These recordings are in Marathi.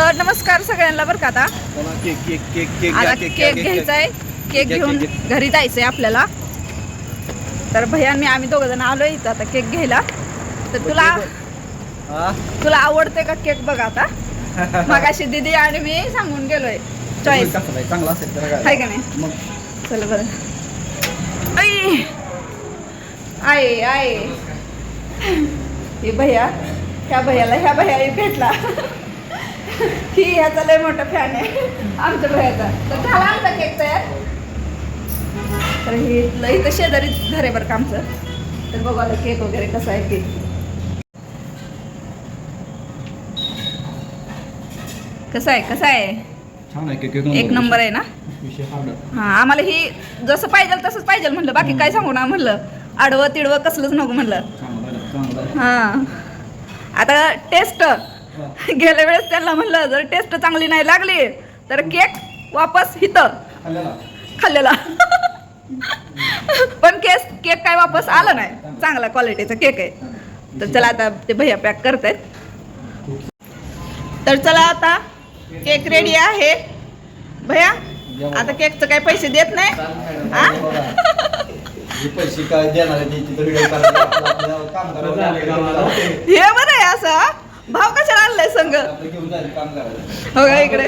तर नमस्कार सगळ्यांना बरं का आता. केक केक केक केक आता केक घ्या, केक घ्यायचा आहे केक घेऊन घरी जायचंय आपल्याला. तर भैया मी आम्ही दोघ जण आलोय इथं आता केक घ्यायला. तर तुला? तुला आवडते का केक बघ आता? मगाशी दीदी आणि मी सांगून गेलोय. चॉईस? चांगला असेल तर काय का नाही? मग. चल बरं. आई! आहे आहे हे भैया ह्या भैयाला ह्या भैया भेटला. ही ह्याचा लय मोठा फॅन आहे. आमच्या भैयाचा तर झाला आमचा केक तयार. तर हे लय इथं शेजारी घर आहे बरं का आमचं. तर बघू आता केक वगैरे कसा आहे केक कसा आहे? कसा आहे? छान आहे केक एक नंबर आहे. ना? विषय हार्ड हा आम्हाला ही जसं पाहिजे तसंच पाहिजे म्हणलं. बाकी काय सांगू ना म्हणलं. आडवं तिडवं कसलंच नको म्हणलं. चांगला आहे, चांगला आहे. हा. आता टेस्ट गेल्या वेळेस त्यांना म्हणलं जर टेस्ट चांगली नाही लागली तर केक वापस इथं. खाल्लेला? पण केस केक काय वापस आलं नाही. चांगला क्वालिटीचा केक आहे. तर चला आता ते भैया पॅक करतायत. तर चला आता केक रेडी आहे. भैया आता केकचं काही पैसे देत नाही? हे? बरं आहे असं. भाव कशाला आणलाय संघ हो का इकडे?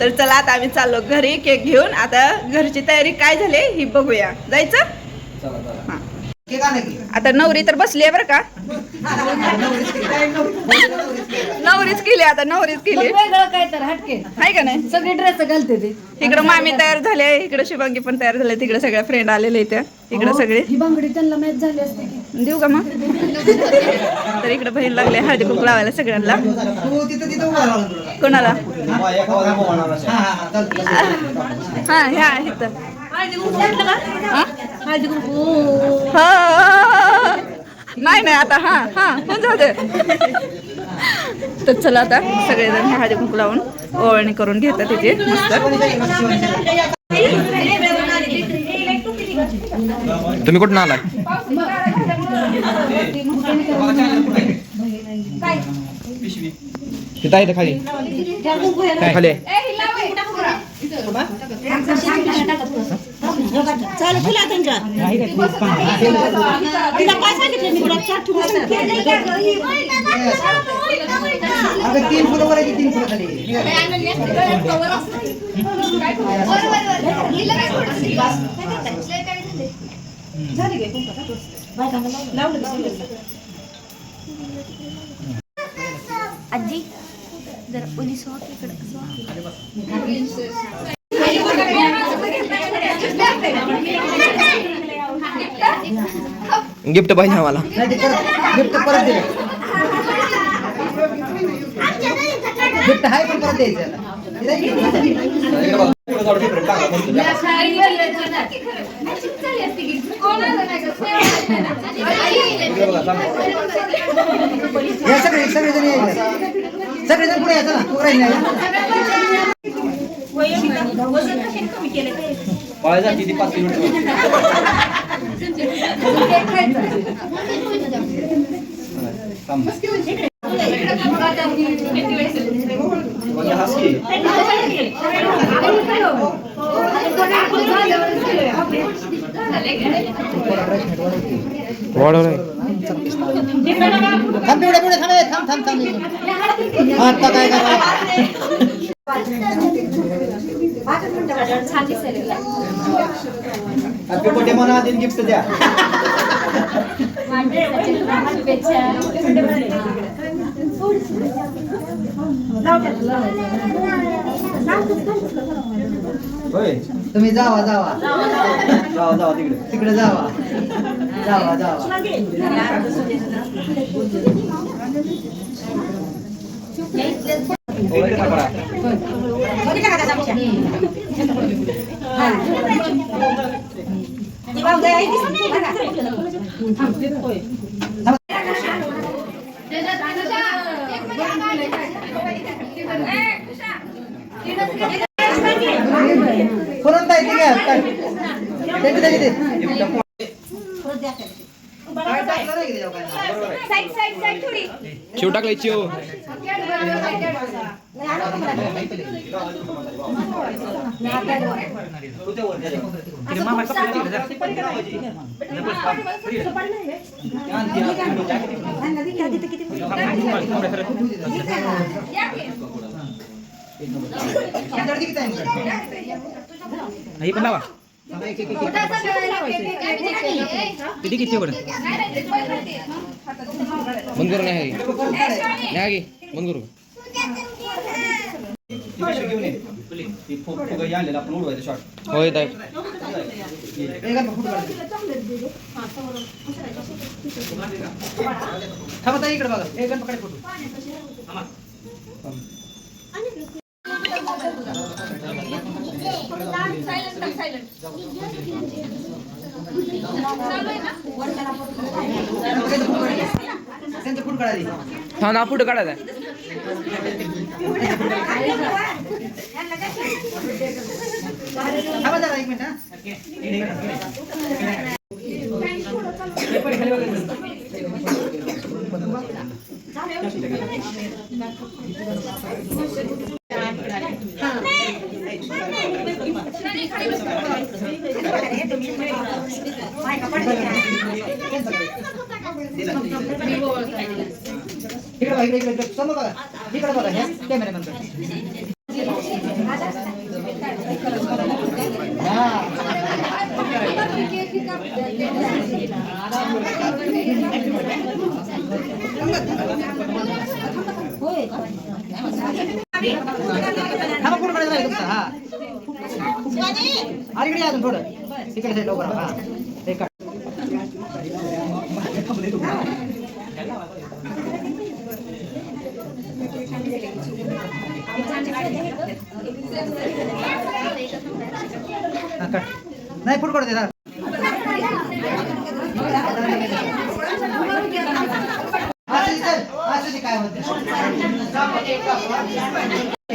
तर चला आता आम्ही चाललो घरी केक घेऊन. आता घरची तयारी काय झाली ही बघूया. जायचं? चला चला. हा. आता नवरी तर बसली आहे बरं का? नवरीच केली. आता नवरीच केली. वेगळं काय तर हटके. आहे का नाही? सगळे ड्रेस घालते ते. इकडं मामी तयार झाले इकडं शिवांगी पण तयार झाले तिकडे सगळ्या फ्रेंड आलेले इथे इकडे सगळे. ही बांगडी त्यांना मॅच झाली असते देऊ का मग? तर इकडे बहीण लागले हळदी कुंकू लावायला सगळ्यांना. कोणाला? हा ह्या इथं हो, नाही नाही आता हा हा होऊन जाऊ दे. तर चला आता सगळेजण ह्या हळदी कुंकू लावून ओळणी करून घेतात तिथे मस्त तुम्ही कुठून आलाय तिथं आहे खाली. काय? खाली आहे? चालू खुला? त्यांच्या तिला काय सांगितलं मी तुला चार ठिकाणी तीन फुलं वर तीन फुलं खाली आजी जरा पोलीस. गिफ्ट पाहिजे आम्हाला. गिफ्ट परत दिले गिफ्ट आहे पण परत द्यायचं. या सगळे सगळेजण यायचं सगळेजण पुढे यायचं ना तू राहील नाही पाळी जाती ती पाच किलोमीटर थांब. म्हणजे हाच की. वाढवलंय थांब पिवड्या पिवड्या थांब ए, थांब थांब थांब हा, आता काय करा हॅपी बर्थडे म्हणा आधी गिफ्ट द्या. होय. तुम्ही जावा जावा. जावा जावा तिकडे. तिकडे जावा. जावा जावा. इकडे टाका. घ्या काय शिव टाकलाय. चिव हे। पण लावा किती किती बरं बंद करू नाही नाही बंद करू। होय ताई थांबा इकडे बघा एक गण पकडे फ़ोटो। हा ना फोटो काढायचा थांबा जरा एक मिनिट हा. हे पण खाली बघा. इकडे बघा इकडे इकडे समोर बघा इकडे बघा ह्या कॅमेरा नंतर थांबा फोन काढायचा आहे तुमचा हा अरे इकडे या अजून थोडं तिकडे साईड लवकर हा ते काढ हा, काढ. नाही फुट काढू दे जरा. असू दे, चल. असू दे, काय होतं. मला पण इकडे बघा, इकडे बघा. जरा जरा असं. थांबा, थांबा. अशा प्रकारे छोटासा छोटासा चिमटा बदल झालेला आहे का? छोटासा माझा आवाज येतोय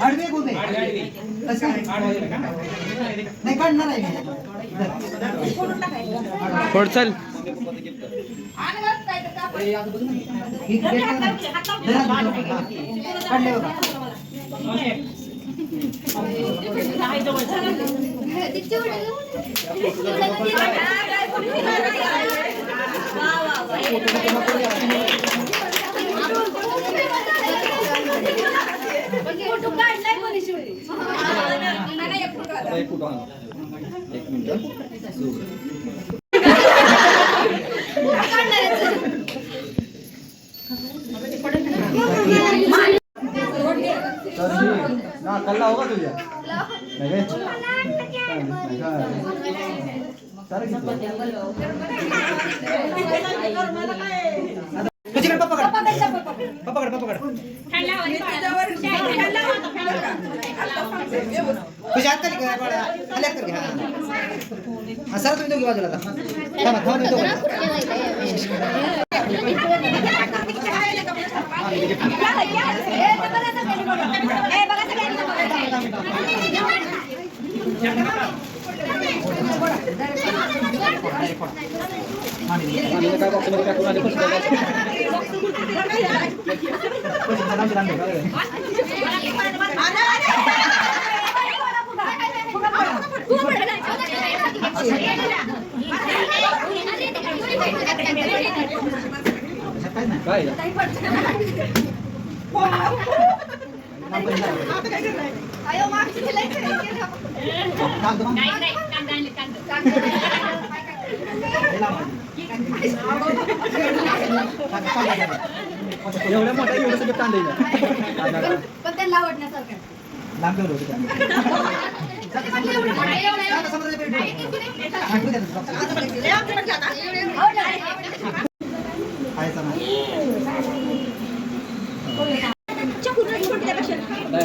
आडवे बोल नाही काढणार आहे मी. फोड चल आणि बस काय काढले बघा. फोटो काढलाय कोणी शिवडी एक फोटो एक मिनिट कल्ला होगा तुझ्या पकड पकड पकड तुझ्या हात खाली कर, बाळा. खाली हात कर घे, हा. हा, सरा तुम्ही दोघी बाजूला आता. थांबा, थांबा तुम्ही दोघं. आणि एवढ्या मोठ्या एवढं सगळं कांदे पण त्यांना आवडण्यासारखं लांब ठेवलं होतं आहे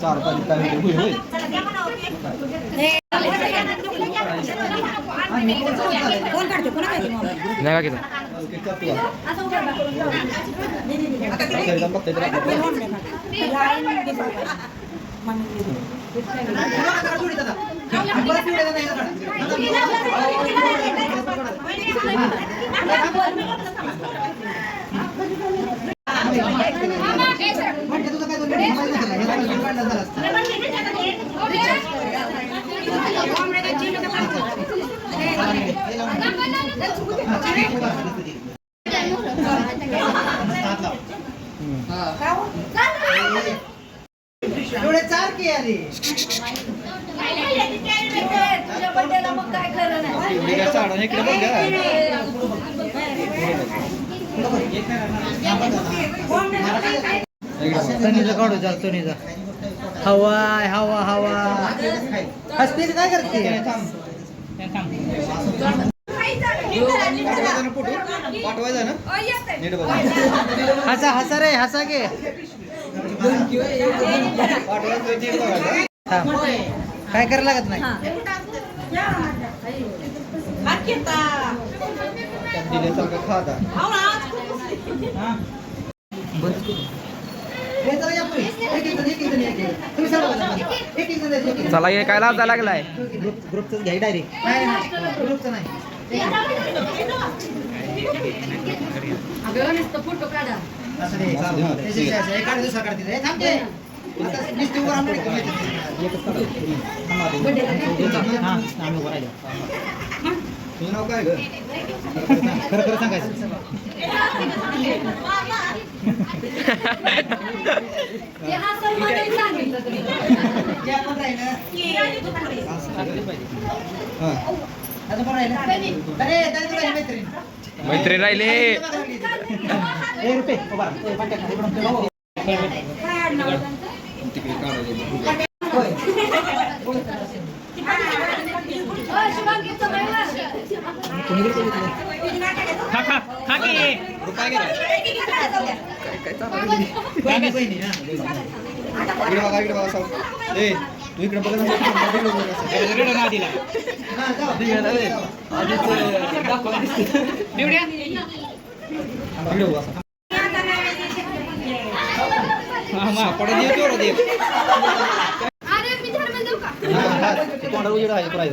चार पाच नाही का किती म्हणजे तुझं काय तनीचा काढू चाल तनीचा हवा हवा हवा हसते काय हसा हसा रे हसा गे काय करायला लागत नाही? दिल्यासारखं खाता चला हे काय लाजा लागलाय ग्रुप ग्रुप घ्याय डायरेक्ट नाही नाही फोटो काढा एखाद्या नाव काय ग? खरं खरं सांगायचं. मैत्री राहिले. तिकडे खा ए तू इकडे बघा रेड ना देव तेवढा देव आहे प्राईज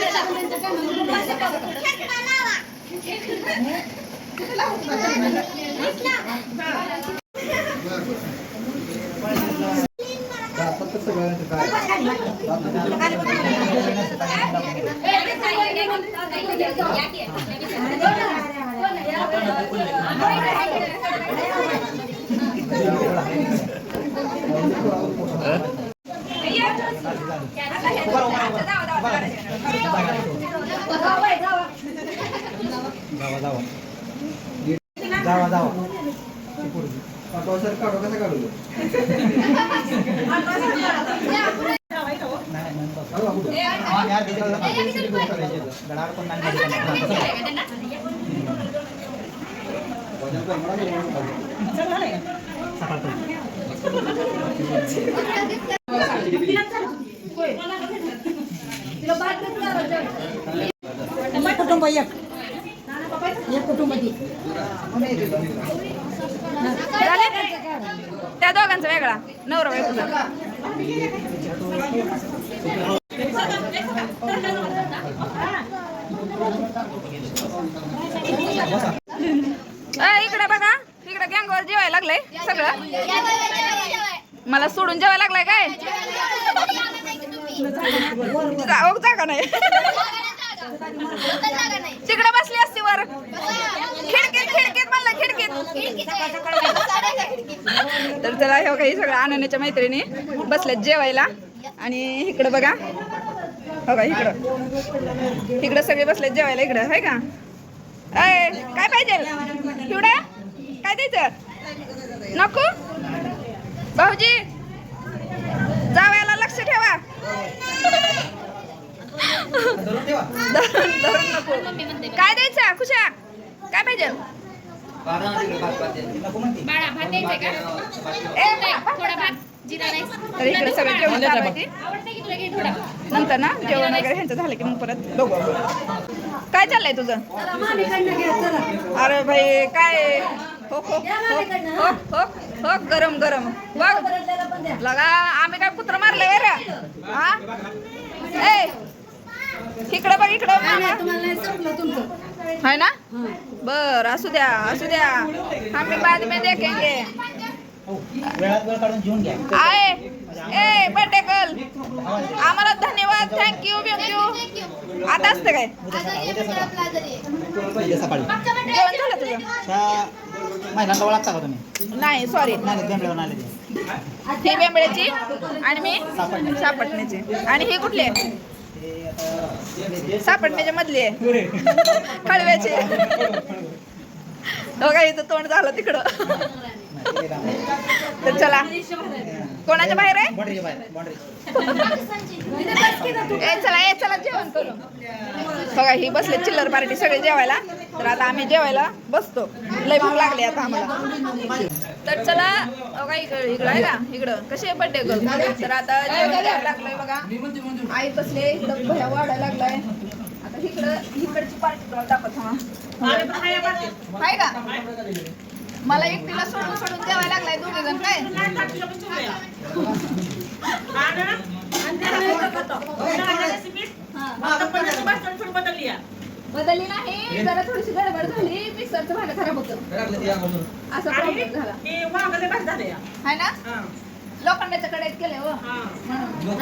我先吃麻辣了。麻辣的，麻辣的。हा. आवडलं जावा सर काढू कसं काढू कुटुंब एक त्या दोघांचा वेगळा. नवरा अय, इकडे बघा. इकडे गँगवर जेवायला लागलंय सगळं. मला सोडून जेवायला लागलाय काय? जाऊ जागा नाही. तिकडे बसली असती वर. तर चला हे काही सगळं आनंदाच्या मैत्रिणी बसल्यात जेवायला. आणि इकडं बघा. हो का इकडं. इकडं सगळे बसलेत जेवायला इकडं आहे का? अय काय पाहिजे? हिवडा काय द्यायचं? नको? भाऊजी जावयाला लक्ष ठेवा. धरून नको. काय द्यायचं? खुशा काय पाहिजे? बाळा भात द्यायचंय का ए थोडा भात जिरा राईस तर इकडे सगळं जेवण चालू आहे ते. आवडतं की तुला घे थोडा नंतर ना जेवण वगैरे ह्यांचं झालं की मग परत. बघू. काय चाललंय तुझं? अरे भाई काय? हो हो हो हो हो हो गरम गरम. बघ लगा आम्ही काय कुत्र मारलंय रे? हा? ए इकडं बघ इकडं मामा. है ना? बर असू द्या असू द्या. आम्ही बाद में देखेंगे. आहे. ए बर्थडे गर्ल आम्हाला धन्यवाद. थँक्यू थँक्यू आता असतं काय? जेवण झालं तुझं? महिलांना ओळखता का तुम्ही नाही सॉरी ही बेंबळ्याची आणि मी सापटण्याची आणि ही कुठली आहे? ते म्हणजे आता मधली आहे. कळव्याची हो इथं तोंड झालं तिकडं. तर चला. कोणाच्या बाहेर आहे? ए चला ए चला जेवण करू. बघा ही बसले चिल्लर पार्टी सगळे जेवायला. तर आता आम्ही जेवायला बसतो. लय भूक लागली आता आम्हाला. तर चला बघा इकडं इकडं आहे का? इकडं. कशी आहे बड्डे गर्ल तर आता जेवण लागलंय बघा. आई बसले इकडं भया वाढायला लागलाय. आता इकडं इकडची पार्टी तुम्हाला दाखवत हा. आहे का? मला एकटीला सोडून सोडून जेवायला लागलाय दोघे जण काय? बदलली नाही. जरा थोडीशी गडबड झाली. मिक्सरचं भांडं खराब होतं. असा प्रॉब्लेम झाला. आहे ना? लोखंडाच्या कडेत केले हो. म्हणून.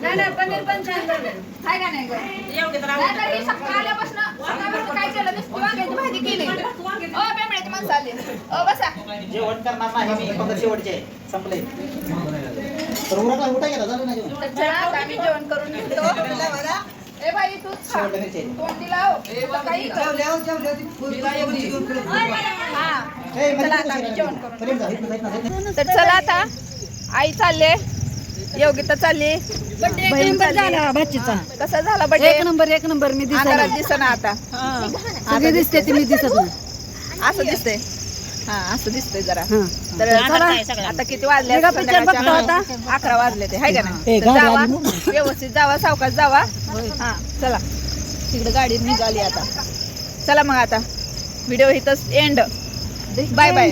नाही नाही पनीर पण छान झालं. आहे का नाही गं? नाही तर ही सकाळी आल्यापासून सकाळपासून काय केलं? नुसती वांग्याची भाजी केली. ओ बेंबड्याची माणसं आली. ओ बसा. जेवण करणार नाही मी. फक्त शेवटचे. आहे. संपले. तर उरकला उठा गेला झालं ना जेवण? तर चला आता आम्ही जेवण करून घेतो. ए बाई खा. तोंडी लाव. काही कर. हा. चला आता आम्ही जेवण करून. तर चला आता. आई चालले. योगिता चालली. बहीण चालली. झाला. भाचीचा. कसा झाला बड्डे? एक नंबर एक नंबर. मी अंधारात दिसत दिसना आता. सगळे दिसते ते मी दिसत नाही. असं दिसतंय. हा असं दिसतंय जरा. हा. तर चला आता किती वाजले मेगा पिक्चर बघतो आता. अकरा वाजले ते हाय का नाही? ए, तर गाडी जावा. आली ना. व्यवस्थित जावा सावकाश जावा. हा चला. तिकडे गाडी निघाली आता. चला मग आता. व्हिडिओ इथंच एंड बाय बाय